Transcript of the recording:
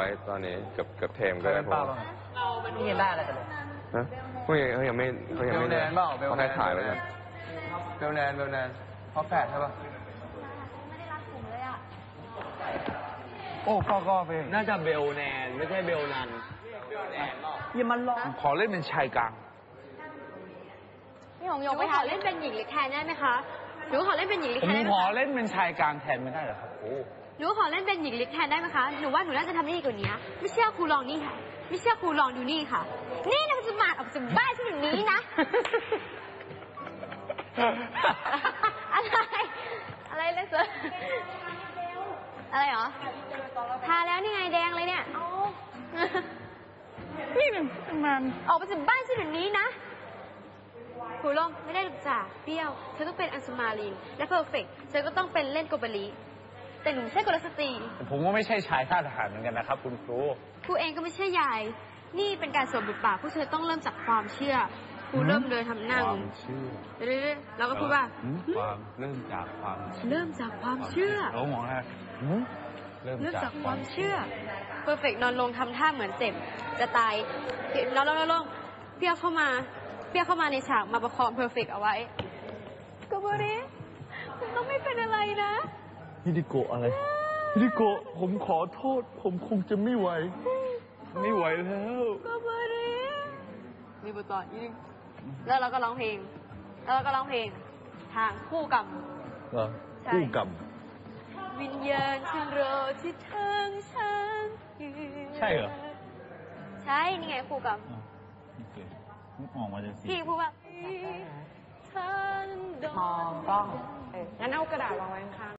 ว้ตอนนี้เกือบเกือบเทมเคก็ยได้เป็นเพเปล่าราะบ้างนี่ยังได้อะไรกันเลยฮะพวกเขายังไม่เขายังไม่เบลแนนเปล่าเบลเขาแนแค่นถ่ายไว้ก่อนเบลแนนเบลแนนพ่อแฝดใช่ป่ะไม่ได้รักผมเลยอะโอ้พ่อก็ไปน่าจะเบลแนน ไม่ใช่เบลนันอย่ามันลองขอเล่นเป็นชายกลาง พี่หงหยกไปขอเล่นเป็นหญิงหรือแทนได้ไหมคะหนูขอเล่นเป็นหญิงหรือผมแทนได้ไหขมอคะเล่นเป็นชายกลางแทนไม่ได้เหรอครับโอ้ หนูขอเล่นเป็นหญิงลิกแทนได้ไหมคะ หนูว่าหนูน่าจะทำได้ดีกว่านี้ ไม่เชื่อครูลองนี่ค่ะ ไม่เชื่อครูลองดูนี่ค่ะ นี่นะมันจะมาออกจากบ้านฉันอย่างนี้นะ อะไร อะไรเลยเสืออะไรเหรอ ทาแล้วนี่ไงแดงเลยเนี่ย นี่มันมันออกไปจากบ้านฉันเดี๋ยวนี้นะครูลองไม่ได้หรอกจ้ะเปรี้ยว เธอต้องเป็นอัญสมาลีนและเพอร์เฟกเธอก็ต้องเป็นเล่นโกบาลี แต่หนูไม่ใช่กุลสตรีผมก็ไม่ใช่ชายท่าทหารเหมือนกันนะครับ คุณครู ครูเองก็ไม่ใช่ยาย นี่เป็นการสวมบทบาทผู้เธอต้องเริ่มจากความเชื่อ ครูเริ่มเลยทำหน้างควางมเชื่อเรื่อยๆเราก็พูดว่า ความเริ่มจากความเชื่อเริ่มจากความเชื่อเรามองนะเริ่มเริ่มจาจากกความมคาวเชื่อเชื่อเพอร์เฟกนอนลงทำท่าเหมือนเจ็บจะตายนอนลงนอนลงเปรี้ยวเข้ามา เปรี้ยวเข้ามาในฉากมาประคองเพอร์เฟกเอาไว้ก็บริ ฮิดิโกะอะไรฮิดิโกะผมขอโทษ ผมคงจะไม่ไหว ไม่ไหวแล้วก็บริมีบทต่ออีกนึงแล้วเราก็ร้องเพลง แล้วเราก็ร้องเพลง ทางคู่กับเหรอใช่ คู่กรรม วิญญาณฉันรอที่ทางฉันยืนใช่เหรอ ใช่นี่ไงคู่กับอ๋อโอเคออกมาจะสีพี่พูดว่าฉันโดนมองกล้องเอองั้นเอากระดาษวางไว้ข้าง